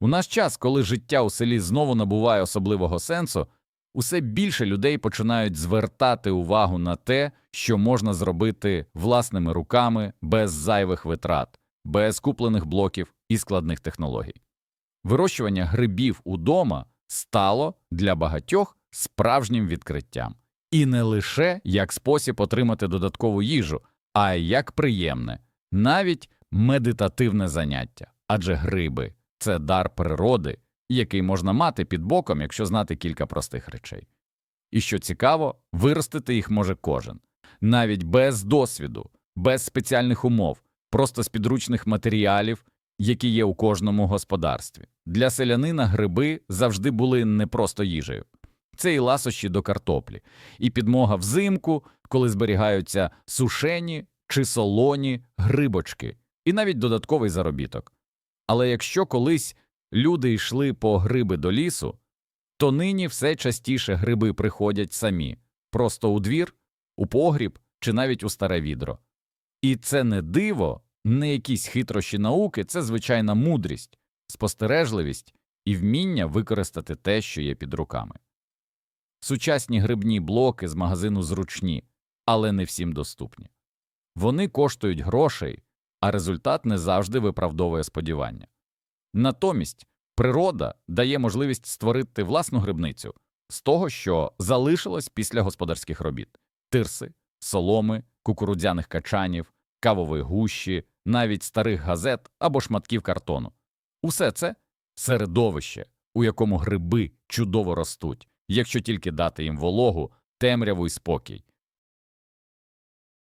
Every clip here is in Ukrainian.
У наш час, коли життя у селі знову набуває особливого сенсу, усе більше людей починають звертати увагу на те, що можна зробити власними руками без зайвих витрат, без куплених блоків і складних технологій. Вирощування грибів удома стало для багатьох справжнім відкриттям. І не лише як спосіб отримати додаткову їжу, а й як приємне, навіть медитативне заняття. Адже гриби це дар природи, який можна мати під боком, якщо знати кілька простих речей. І що цікаво, виростити їх може кожен, навіть без досвіду, без спеціальних умов, просто з підручних матеріалів, які є у кожному господарстві. Для селянина гриби завжди були не просто їжею. Це і ласощі до картоплі, і підмога взимку, коли зберігаються сушені чи солоні грибочки, і навіть додатковий заробіток. Але якщо колись люди йшли по гриби до лісу, то нині все частіше гриби приходять самі, просто у двір, у погріб чи навіть у старе відро. І це не диво, не якісь хитрощі науки, це звичайна мудрість, спостережливість і вміння використати те, що є під руками. Сучасні грибні блоки з магазину зручні, але не всім доступні. Вони коштують грошей, а результат не завжди виправдовує сподівання. Натомість природа дає можливість створити власну грибницю з того, що залишилось після господарських робіт тирси, соломи, кукурудзяних качанів, кавової гущі, навіть старих газет або шматків картону. Усе це середовище, у якому гриби чудово ростуть, якщо тільки дати їм вологу, темряву і спокій.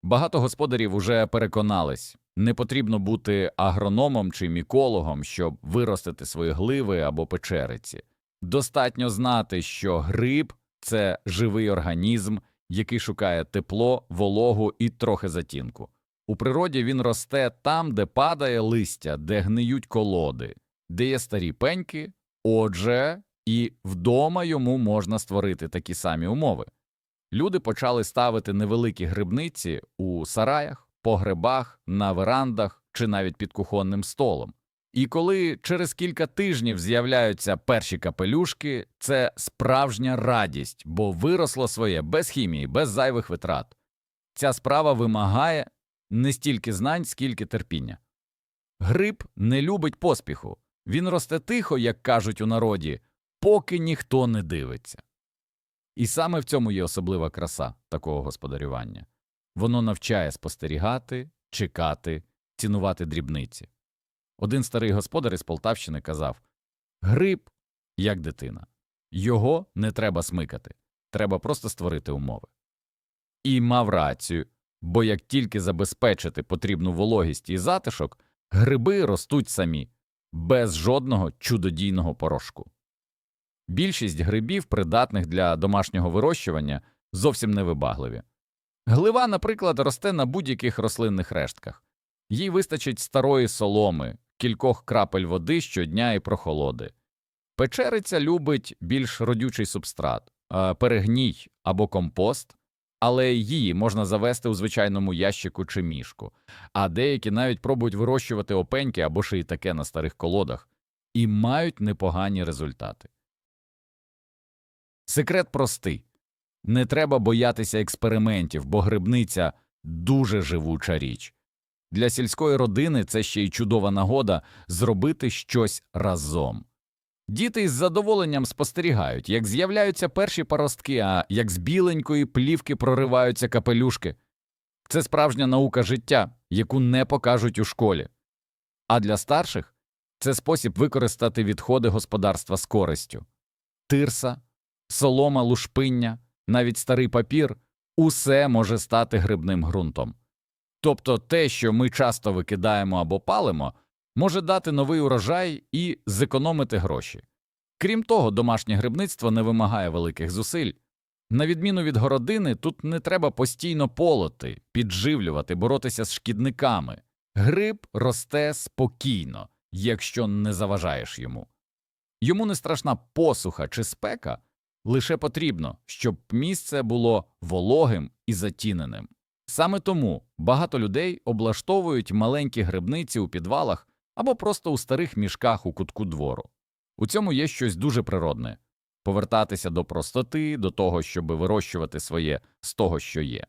Багато господарів уже переконались, не потрібно бути агрономом чи мікологом, щоб виростити свої гливи або печериці. Достатньо знати, що гриб це живий організм, який шукає тепло, вологу і трохи затінку. У природі він росте там, де падає листя, де гниють колоди, де є старі пеньки, отже, і вдома йому можна створити такі самі умови. Люди почали ставити невеликі грибниці у сараях, погребах, на верандах чи навіть під кухонним столом. І коли через кілька тижнів з'являються перші капелюшки, це справжня радість, бо виросло своє без хімії, без зайвих витрат. Ця справа вимагає не стільки знань, скільки терпіння. Гриб не любить поспіху, він росте тихо, як кажуть у народі, поки ніхто не дивиться. І саме в цьому є особлива краса такого господарювання воно навчає спостерігати, чекати, цінувати дрібниці. Один старий господар із Полтавщини казав Гриб як дитина, його не треба смикати, треба просто створити умови. І мав рацію, бо як тільки забезпечити потрібну вологість і затишок, гриби ростуть самі, без жодного чудодійного порошку. Більшість грибів, придатних для домашнього вирощування, зовсім невибагливі. Глива, наприклад, росте на будь-яких рослинних рештках. Їй вистачить старої соломи, кількох крапель води щодня і прохолоди. Печериця любить більш родючий субстрат, перегній або компост, але її можна завести у звичайному ящику чи мішку, а деякі навіть пробують вирощувати опеньки або ще й таке на старих колодах, і мають непогані результати. Секрет простий не треба боятися експериментів, бо грибниця дуже живуча річ. Для сільської родини це ще й чудова нагода зробити щось разом. Діти із задоволенням спостерігають, як з'являються перші паростки, а як з біленької плівки прориваються капелюшки. Це справжня наука життя, яку не покажуть у школі. А для старших це спосіб використати відходи господарства з користю тирса, солома, лушпиння, навіть старий папір усе може стати грибним ґрунтом. Тобто те, що ми часто викидаємо або палимо, може дати новий урожай і зекономити гроші. Крім того, домашнє грибництво не вимагає великих зусиль. На відміну від городини, тут не треба постійно полоти, підживлювати, боротися з шкідниками. Гриб росте спокійно, якщо не заважаєш йому. Йому не страшна посуха чи спека, лише потрібно, щоб місце було вологим і затіненим. Саме тому багато людей облаштовують маленькі грибниці у підвалах або просто у старих мішках у кутку двору. У цьому є щось дуже природне повертатися до простоти, до того, щоб вирощувати своє з того, що є.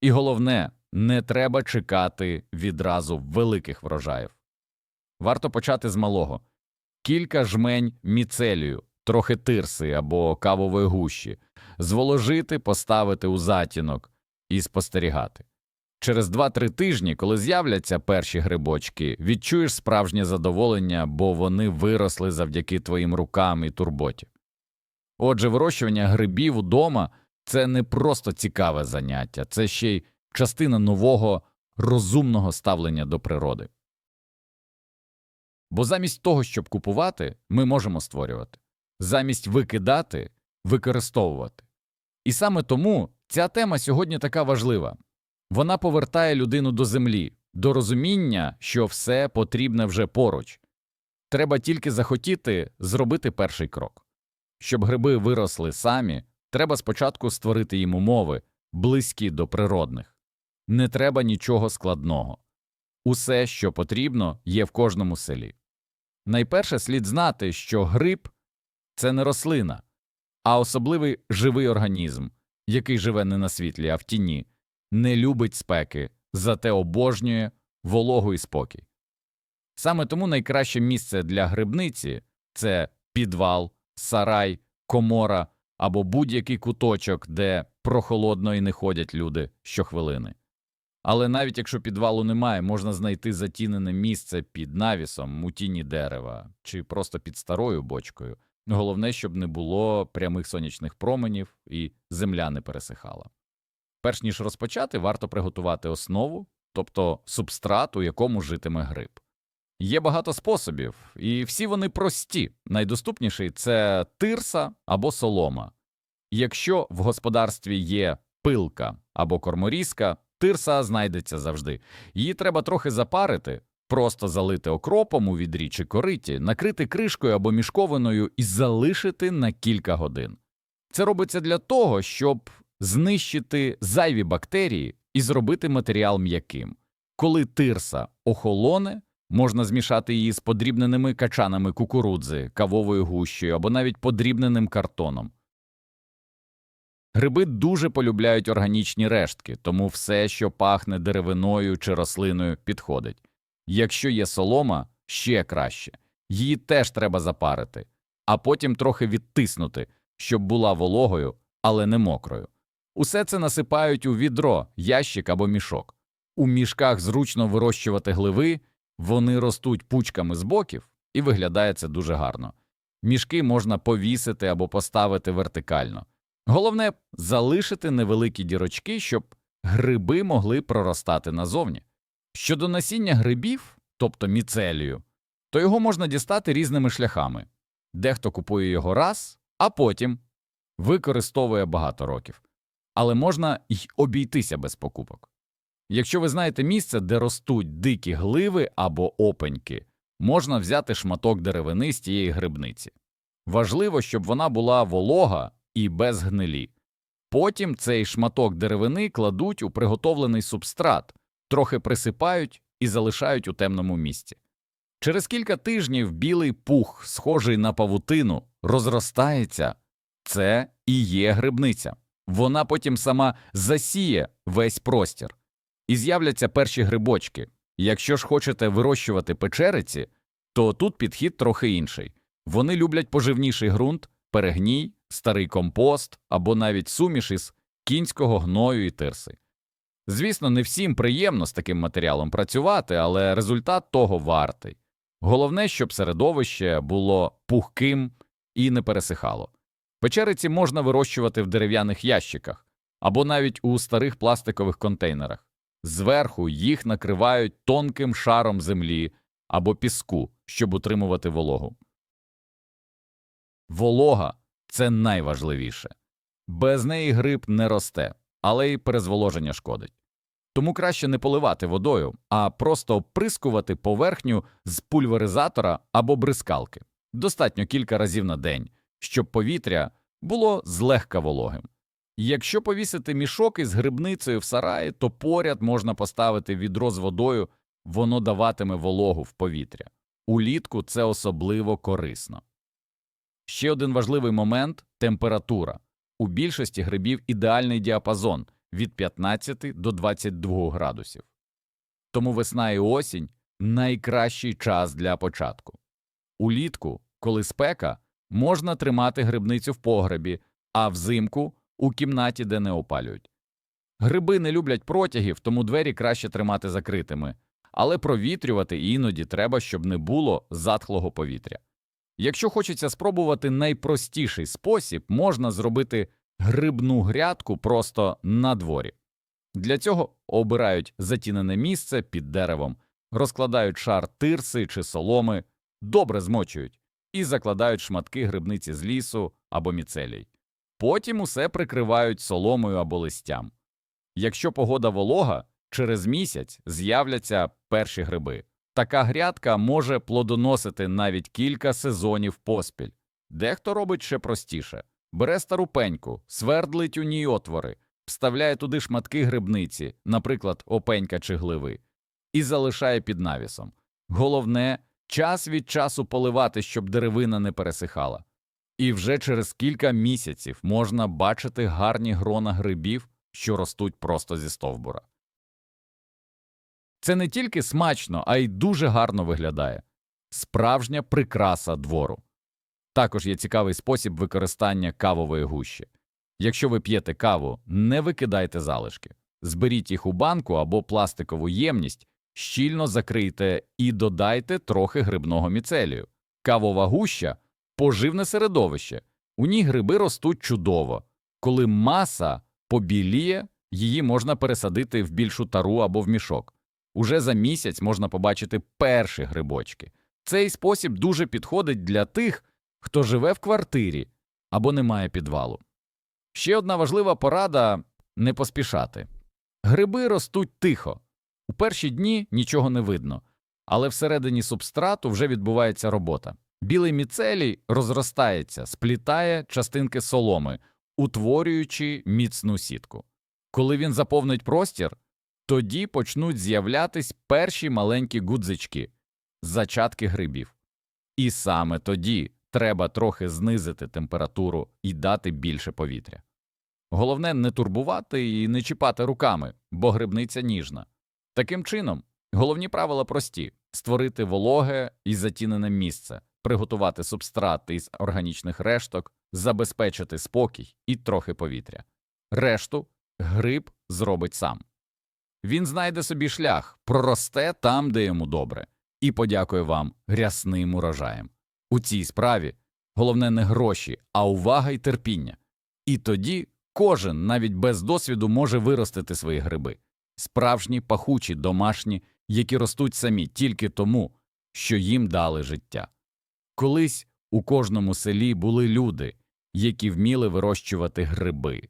І головне, не треба чекати відразу великих врожаїв. Варто почати з малого кілька жмень міцелію, трохи тирси або кавової гущі, зволожити, поставити у затінок і спостерігати. Через 2-3 тижні, коли з'являться перші грибочки, відчуєш справжнє задоволення, бо вони виросли завдяки твоїм рукам і турботі. Отже, вирощування грибів удома це не просто цікаве заняття, це ще й частина нового розумного ставлення до природи. Бо замість того, щоб купувати, ми можемо створювати, замість викидати використовувати. І саме тому ця тема сьогодні така важлива. Вона повертає людину до землі, до розуміння, що все потрібне вже поруч. Треба тільки захотіти зробити перший крок. Щоб гриби виросли самі, треба спочатку створити їм умови, близькі до природних. Не треба нічого складного. Усе, що потрібно, є в кожному селі. Найперше слід знати, що гриб це не рослина, а особливий живий організм, який живе не на світлі, а в тіні, не любить спеки, зате обожнює вологу і спокій. Саме тому найкраще місце для грибниці це підвал, сарай, комора або будь-який куточок, де прохолодно і не ходять люди щохвилини. Але навіть якщо підвалу немає, можна знайти затінене місце під навісом у тіні дерева чи просто під старою бочкою. Головне, щоб не було прямих сонячних променів і земля не пересихала. Перш ніж розпочати, варто приготувати основу, тобто субстрат, у якому житиме гриб. Є багато способів, і всі вони прості. Найдоступніший це тирса або солома. Якщо в господарстві є пилка або корморізка, тирса знайдеться завжди. Її треба трохи запарити, просто залити окропом у відрі чи кориті, накрити кришкою або мішковиною і залишити на кілька годин. Це робиться для того, щоб знищити зайві бактерії і зробити матеріал м'яким. Коли тирса охолоне, можна змішати її з подрібненими качанами кукурудзи, кавовою гущею або навіть подрібненим картоном. Гриби дуже полюбляють органічні рештки, тому все, що пахне деревиною чи рослиною, підходить. Якщо є солома, ще краще. Її теж треба запарити, а потім трохи відтиснути, щоб була вологою, але не мокрою. Усе це насипають у відро, ящик або мішок. У мішках зручно вирощувати гливи, вони ростуть пучками з боків, і виглядає це дуже гарно. Мішки можна повісити або поставити вертикально. Головне залишити невеликі дірочки, щоб гриби могли проростати назовні. Щодо насіння грибів, тобто міцелію, то його можна дістати різними шляхами. Дехто купує його раз, а потім використовує багато років. Але можна й обійтися без покупок. Якщо ви знаєте місце, де ростуть дикі гливи або опеньки, можна взяти шматок деревини з тієї грибниці. Важливо, щоб вона була волога і без гнилі. Потім цей шматок деревини кладуть у приготовлений субстрат, трохи присипають і залишають у темному місці. Через кілька тижнів білий пух, схожий на павутину, розростається це і є грибниця. Вона потім сама засіє весь простір. І з'являться перші грибочки. Якщо ж хочете вирощувати печериці, то тут підхід трохи інший. Вони люблять поживніший ґрунт, перегній, старий компост або навіть суміш із кінського гною і тирси. Звісно, не всім приємно з таким матеріалом працювати, але результат того вартий. Головне, щоб середовище було пухким і не пересихало. Печериці можна вирощувати в дерев'яних ящиках або навіть у старих пластикових контейнерах. Зверху їх накривають тонким шаром землі або піску, щоб утримувати вологу. Волога це найважливіше. Без неї гриб не росте, але й перезволоження шкодить. Тому краще не поливати водою, а просто оприскувати поверхню з пульверизатора або бризкалки. Достатньо кілька разів на день, щоб повітря було злегка вологим. Якщо повісити мішок із грибницею в сараї, то поряд можна поставити відро з водою, воно даватиме вологу в повітря. Улітку це особливо корисно. Ще один важливий момент температура. У більшості грибів ідеальний діапазон від 15 до 22 градусів. Тому весна і осінь найкращий час для початку. Улітку, коли спека, можна тримати грибницю в погребі, а взимку у кімнаті, де не опалюють. Гриби не люблять протягів, тому двері краще тримати закритими, але провітрювати іноді треба, щоб не було затхлого повітря. Якщо хочеться спробувати найпростіший спосіб, можна зробити грибну грядку просто на дворі. Для цього обирають затінене місце під деревом, розкладають шар тирси чи соломи, добре змочують і закладають шматки грибниці з лісу або міцелій. Потім усе прикривають соломою або листям. Якщо погода волога, через місяць з'являться перші гриби. Така грядка може плодоносити навіть кілька сезонів поспіль. Дехто робить ще простіше бере стару пеньку, свердлить у ній отвори, вставляє туди шматки грибниці, наприклад, опенька чи гливи, і залишає під навісом. Головне час від часу поливати, щоб деревина не пересихала. І вже через кілька місяців можна бачити гарні грона грибів, що ростуть просто зі стовбура. Це не тільки смачно, а й дуже гарно виглядає справжня прикраса двору. Також є цікавий спосіб використання кавової гущі. Якщо ви п'єте каву, не викидайте залишки, зберіть їх у банку або пластикову ємність, щільно закрийте і додайте трохи грибного міцелію. Кавова гуща поживне середовище. У ній гриби ростуть чудово. Коли маса побіліє, її можна пересадити в більшу тару або в мішок. Уже за місяць можна побачити перші грибочки. Цей спосіб дуже підходить для тих, хто живе в квартирі або не має підвалу. Ще одна важлива порада не поспішати. Гриби ростуть тихо. У перші дні нічого не видно, але всередині субстрату вже відбувається робота. Білий міцелій розростається, сплітає частинки соломи, утворюючи міцну сітку. Коли він заповнить простір, тоді почнуть з'являтись перші маленькі гудзички, зачатки грибів. І саме тоді треба трохи знизити температуру і дати більше повітря. Головне не турбувати і не чіпати руками, бо грибниця ніжна. Таким чином, головні правила прості створити вологе і затінене місце, приготувати субстрат із органічних решток, забезпечити спокій і трохи повітря. Решту гриб зробить сам. Він знайде собі шлях, проросте там, де йому добре, і подякує вам рясним урожаєм. У цій справі головне не гроші, а увага й терпіння. І тоді кожен, навіть без досвіду, може виростити свої гриби справжні, пахучі, домашні, які ростуть самі тільки тому, що їм дали життя. Колись у кожному селі були люди, які вміли вирощувати гриби.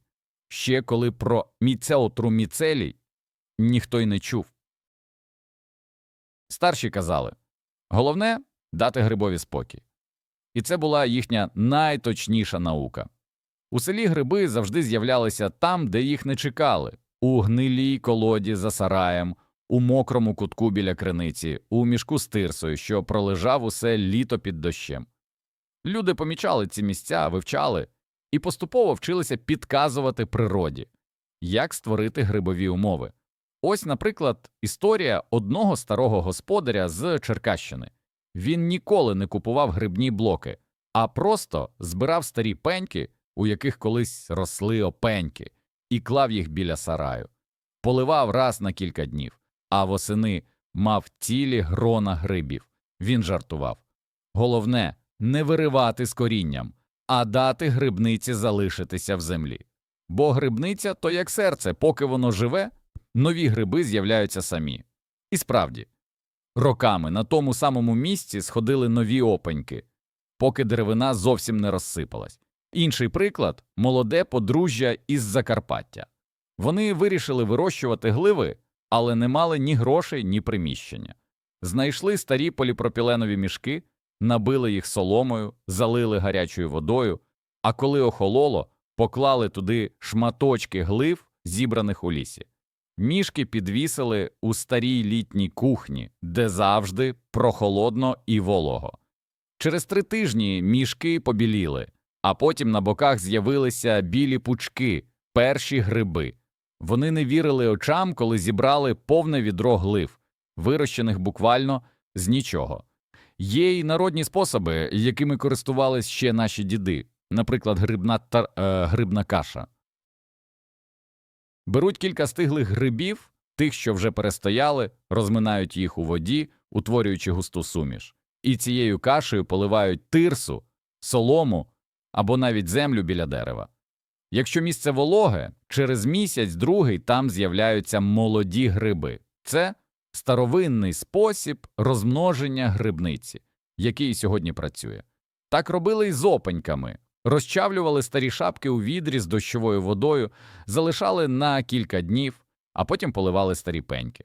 Ще коли про міцеотру міцелій ніхто й не чув. Старші казали головне дати грибові спокій. І це була їхня найточніша наука. У селі гриби завжди з'являлися там, де їх не чекали у гнилій колоді за сараєм, у мокрому кутку біля криниці, у мішку з тирсою, що пролежав усе літо під дощем. Люди помічали ці місця, вивчали і поступово вчилися підказувати природі, як створити грибові умови. Ось, наприклад, історія одного старого господаря з Черкащини. Він ніколи не купував грибні блоки, а просто збирав старі пеньки, у яких колись росли опеньки, і клав їх біля сараю, поливав раз на кілька днів, а восени мав цілі грона грибів. Він жартував. Головне не виривати з корінням, а дати грибниці залишитися в землі. Бо грибниця то як серце, поки воно живе, нові гриби з'являються самі. І справді, роками на тому самому місці сходили нові опеньки, поки деревина зовсім не розсипалась. Інший приклад молоде подружжя із Закарпаття. Вони вирішили вирощувати гливи, але не мали ні грошей, ні приміщення. Знайшли старі поліпропіленові мішки, набили їх соломою, залили гарячою водою, а коли охололо, поклали туди шматочки глив, зібраних у лісі. Мішки підвісили у старій літній кухні, де завжди прохолодно і волого. Через три тижні мішки побіліли, а потім на боках з'явилися білі пучки, перші гриби. Вони не вірили очам, коли зібрали повне відро глив, вирощених буквально з нічого. Є й народні способи, якими користувались ще наші діди, наприклад, грибна, тар, е, грибна каша. Беруть кілька стиглих грибів, тих, що вже перестояли, розминають їх у воді, утворюючи густу суміш, і цією кашею поливають тирсу, солому або навіть землю біля дерева. Якщо місце вологе, через місяць другий там з'являються молоді гриби. Це старовинний спосіб розмноження грибниці, який сьогодні працює. Так робили й з опеньками. Розчавлювали старі шапки у відрі з дощовою водою, залишали на кілька днів, а потім поливали старі пеньки.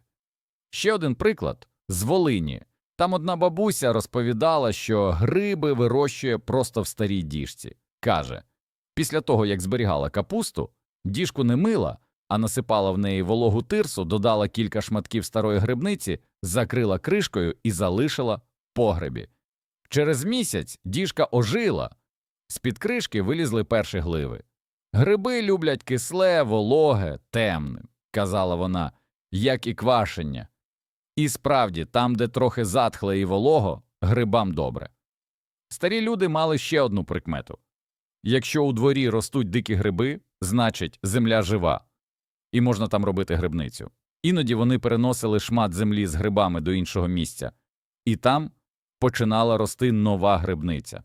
Ще один приклад з Волині. Там одна бабуся розповідала, що гриби вирощує просто в старій діжці. Каже, після того, як зберігала капусту, діжку не мила, а насипала в неї вологу тирсу, додала кілька шматків старої грибниці, закрила кришкою і залишила в погребі. Через місяць діжка ожила, з-під кришки вилізли перші гливи. Гриби люблять кисле, вологе, темне, казала вона, як і квашення. І справді, там, де трохи затхле і волого, грибам добре. Старі люди мали ще одну прикмету якщо у дворі ростуть дикі гриби, значить земля жива, і можна там робити грибницю. Іноді вони переносили шмат землі з грибами до іншого місця, і там починала рости нова грибниця.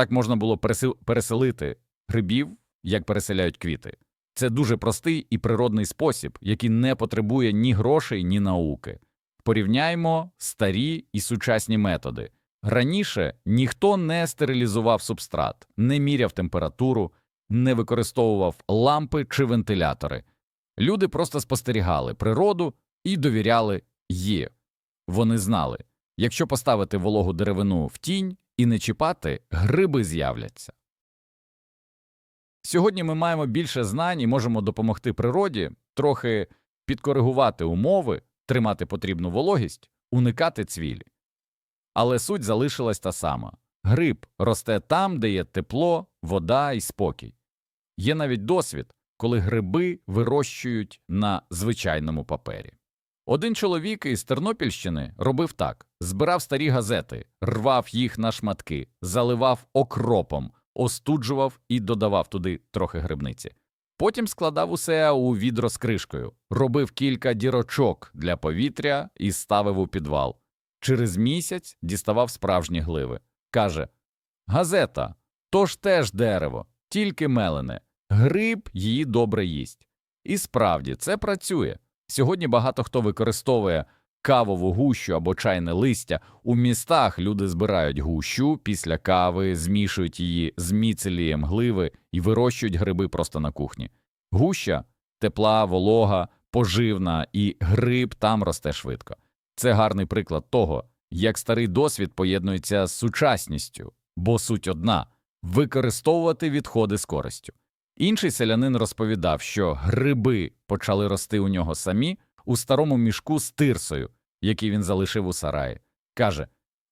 Так можна було переселити грибів, як переселяють квіти. Це дуже простий і природний спосіб, який не потребує ні грошей, ні науки. Порівняймо старі і сучасні методи. Раніше ніхто не стерилізував субстрат, не міряв температуру, не використовував лампи чи вентилятори. Люди просто спостерігали природу і довіряли їй. Вони знали, якщо поставити вологу деревину в тінь і не чіпати, гриби з'являться. Сьогодні ми маємо більше знань і можемо допомогти природі трохи підкоригувати умови, тримати потрібну вологість, уникати цвілі. Але суть залишилась та сама гриб росте там, де є тепло, вода і спокій. Є навіть досвід, коли гриби вирощують на звичайному папері. Один чоловік із Тернопільщини робив так: збирав старі газети, рвав їх на шматки, заливав окропом, остуджував і додавав туди трохи грибниці. Потім складав усе у відро з кришкою, робив кілька дірочок для повітря і ставив у підвал. Через місяць діставав справжні гливи. Каже Газета то ж теж дерево, тільки мелене. Гриб її добре їсть. І справді це працює. Сьогодні багато хто використовує кавову гущу або чайне листя. У містах люди збирають гущу після кави, змішують її з міцелієм гливи і вирощують гриби просто на кухні. Гуща тепла, волога, поживна, і гриб там росте швидко. Це гарний приклад того, як старий досвід поєднується з сучасністю, бо суть одна використовувати відходи з користю. Інший селянин розповідав, що гриби почали рости у нього самі у старому мішку з тирсою, який він залишив у сараї. Каже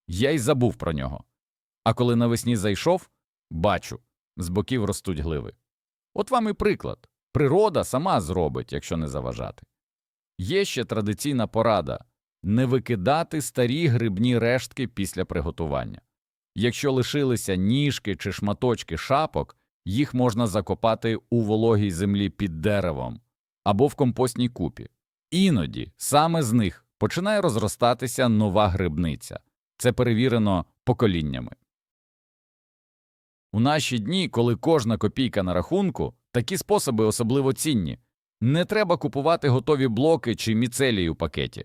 Я й забув про нього. А коли навесні зайшов, бачу, з боків ростуть гливи. От вам і приклад природа сама зробить, якщо не заважати. Є ще традиційна порада не викидати старі грибні рештки після приготування. Якщо лишилися ніжки чи шматочки шапок, їх можна закопати у вологій землі під деревом або в компостній купі. Іноді саме з них починає розростатися нова грибниця. Це перевірено поколіннями. У наші дні, коли кожна копійка на рахунку, такі способи особливо цінні. Не треба купувати готові блоки чи міцелії у пакеті.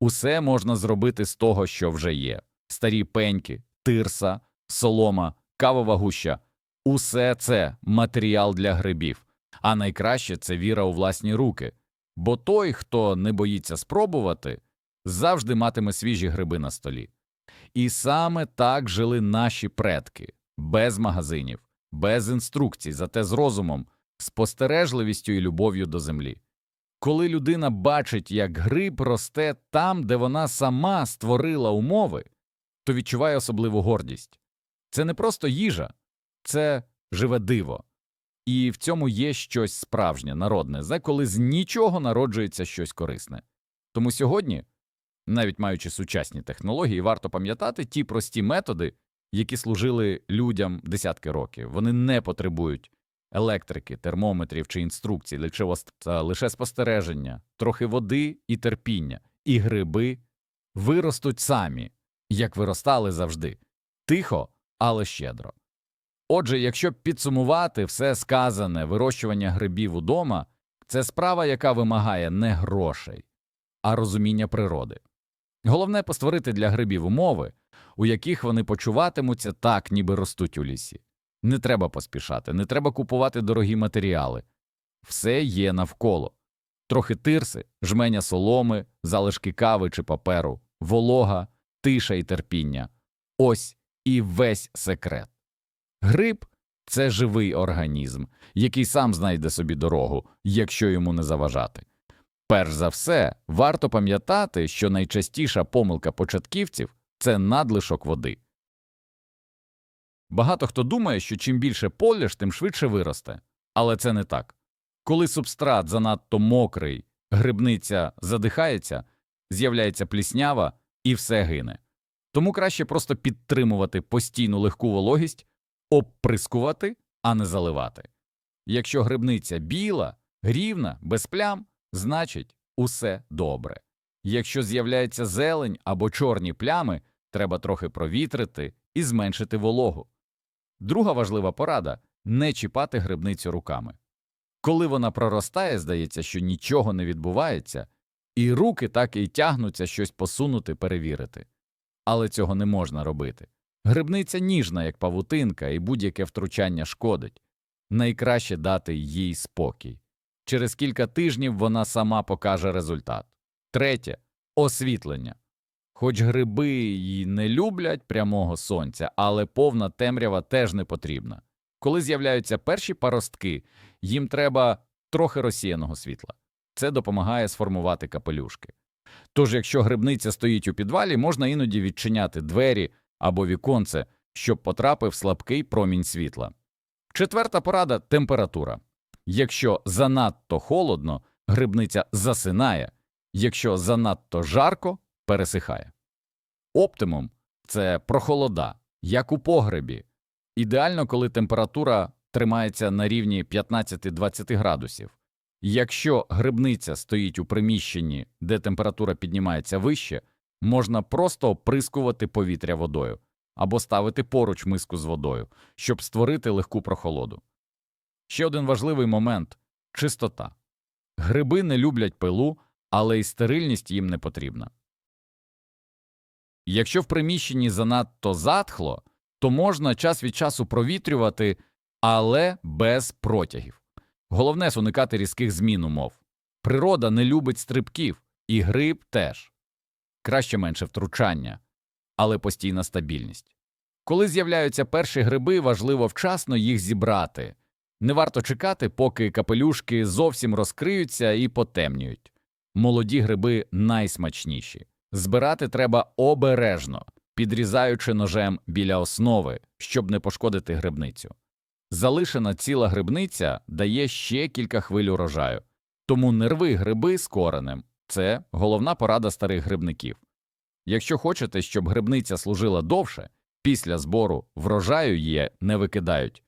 Усе можна зробити з того, що вже є: старі пеньки, тирса, солома, кавова гуща усе це матеріал для грибів, а найкраще це віра у власні руки. Бо той, хто не боїться спробувати, завжди матиме свіжі гриби на столі. І саме так жили наші предки без магазинів, без інструкцій, зате з розумом, спостережливістю і любов'ю до землі. Коли людина бачить, як гриб росте там, де вона сама створила умови, то відчуває особливу гордість. Це не просто їжа, це живе диво. І в цьому є щось справжнє, народне, за коли з нічого народжується щось корисне. Тому сьогодні, навіть маючи сучасні технології, варто пам'ятати ті прості методи, які служили людям десятки років. Вони не потребують електрики, термометрів чи інструкцій, лише, спостереження, трохи води і терпіння, і гриби виростуть самі, як виростали завжди, тихо, але щедро. Отже, якщо підсумувати все сказане вирощування грибів удома, це справа, яка вимагає не грошей, а розуміння природи. Головне постворити для грибів умови, у яких вони почуватимуться так, ніби ростуть у лісі. Не треба поспішати, не треба купувати дорогі матеріали. Все є навколо. Трохи тирси, жменя соломи, залишки кави чи паперу, волога, тиша і терпіння. Ось і весь секрет. Гриб це живий організм, який сам знайде собі дорогу, якщо йому не заважати. Перш за все, варто пам'ятати, що найчастіша помилка початківців це надлишок води. Багато хто думає, що чим більше поляш, тим швидше виросте. Але це не так. Коли субстрат занадто мокрий, грибниця задихається, з'являється пліснява і все гине. Тому краще просто підтримувати постійну легку вологість, обприскувати, а не заливати. Якщо грибниця біла, рівна, без плям, значить усе добре. Якщо з'являється зелень або чорні плями, треба трохи провітрити і зменшити вологу. Друга важлива порада не чіпати грибницю руками. Коли вона проростає, здається, що нічого не відбувається, і руки так і тягнуться щось посунути, перевірити. Але цього не можна робити. Грибниця ніжна, як павутинка, і будь-яке втручання шкодить. Найкраще дати їй спокій. Через кілька тижнів вона сама покаже результат. Третє освітлення. Хоч гриби й не люблять прямого сонця, але повна темрява теж не потрібна. Коли з'являються перші паростки, їм треба трохи розсіяного світла. Це допомагає сформувати капелюшки. Тож, якщо грибниця стоїть у підвалі, можна іноді відчиняти двері або віконце, щоб потрапив слабкий промінь світла. Четверта порада температура. Якщо занадто холодно, грибниця засинає, якщо занадто жарко, пересихає. Оптимум це прохолода, як у погребі. Ідеально, коли температура тримається на рівні 15-20 градусів. Якщо грибниця стоїть у приміщенні, де температура піднімається вище, можна просто оприскувати повітря водою або ставити поруч миску з водою, щоб створити легку прохолоду. Ще один важливий момент чистота. Гриби не люблять пилу, але й стерильність їм не потрібна. Якщо в приміщенні занадто затхло, то можна час від часу провітрювати, але без протягів. Головне – уникати різких змін умов. Природа не любить стрибків, і гриб теж. Краще менше втручання, але постійна стабільність. Коли з'являються перші гриби, важливо вчасно їх зібрати. Не варто чекати, поки капелюшки зовсім розкриються і потемнюють. Молоді гриби найсмачніші. Збирати треба обережно, підрізаючи ножем біля основи, щоб не пошкодити грибницю. Залишена ціла грибниця дає ще кілька хвиль урожаю, тому не рви гриби з коренем – це головна порада старих грибників. Якщо хочете, щоб грибниця служила довше, після збору врожаю її не викидають.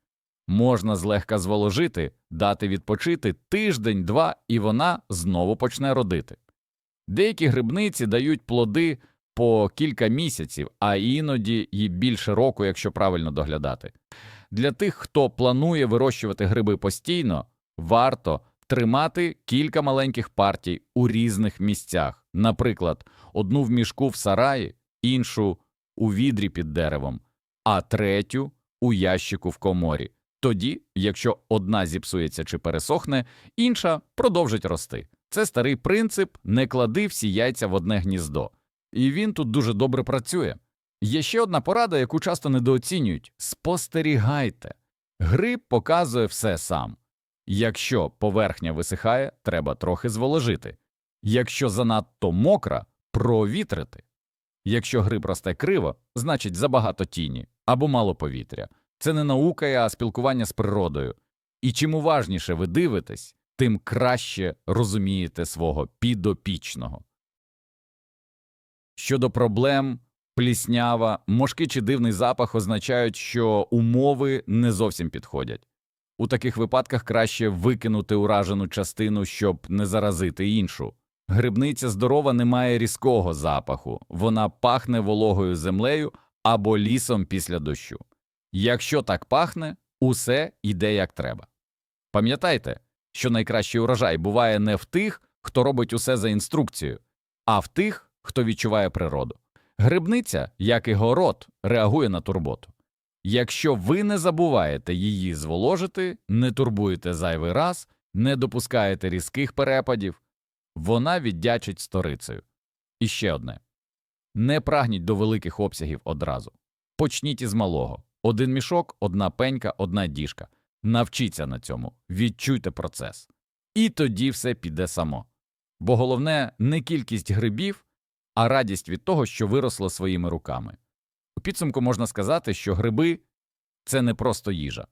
Можна злегка зволожити, дати відпочити тиждень-два, і вона знову почне родити. Деякі грибниці дають плоди по кілька місяців, а іноді й більше року, якщо правильно доглядати. Для тих, хто планує вирощувати гриби постійно, варто тримати кілька маленьких партій у різних місцях, наприклад, одну в мішку в сараї, іншу у відрі під деревом, а третю у ящику в коморі. Тоді, якщо одна зіпсується чи пересохне, інша продовжить рости. Це старий принцип не клади всі яйця в одне гніздо. І він тут дуже добре працює. Є ще одна порада, яку часто недооцінюють спостерігайте. Гриб показує все сам. Якщо поверхня висихає, треба трохи зволожити. Якщо занадто мокра, провітрити. Якщо гриб росте криво, значить забагато тіні або мало повітря. Це не наука, а спілкування з природою. І чим уважніше ви дивитесь, тим краще розумієте свого підопічного. Щодо проблем, пліснява, мошки чи дивний запах означають, що умови не зовсім підходять. У таких випадках краще викинути уражену частину, щоб не заразити іншу. Грибниця здорова не має різкого запаху, вона пахне вологою землею або лісом після дощу. Якщо так пахне, усе йде як треба. Пам'ятайте, що найкращий урожай буває не в тих, хто робить усе за інструкцією, а в тих, хто відчуває природу. Грибниця, як і город, реагує на турботу. Якщо ви не забуваєте її зволожити, не турбуєте зайвий раз, не допускаєте різких перепадів, вона віддячить сторицею. І ще одне не прагніть до великих обсягів одразу. Почніть із малого один мішок, одна пенька, одна діжка. Навчіться на цьому, відчуйте процес. І тоді все піде само. Бо головне не кількість грибів, а радість від того, що виросло своїми руками. Підсумку можна сказати, що гриби це не просто їжа,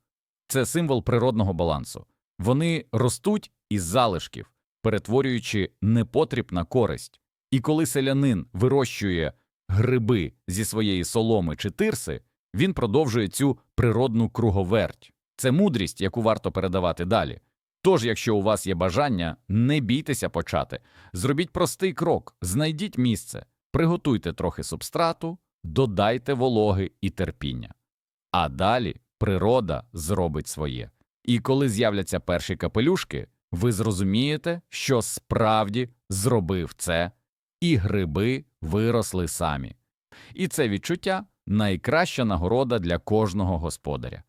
це символ природного балансу. Вони ростуть із залишків, перетворюючи непотріб на користь. І коли селянин вирощує гриби зі своєї соломи чи тирси, він продовжує цю природну круговерть. Це мудрість, яку варто передавати далі. Тож, якщо у вас є бажання, не бійтеся почати. Зробіть простий крок, знайдіть місце, приготуйте трохи субстрату, додайте вологи і терпіння. А далі природа зробить своє. І коли з'являться перші капелюшки, ви зрозумієте, що справді зробив це, і гриби виросли самі. І це відчуття найкраща нагорода для кожного господаря.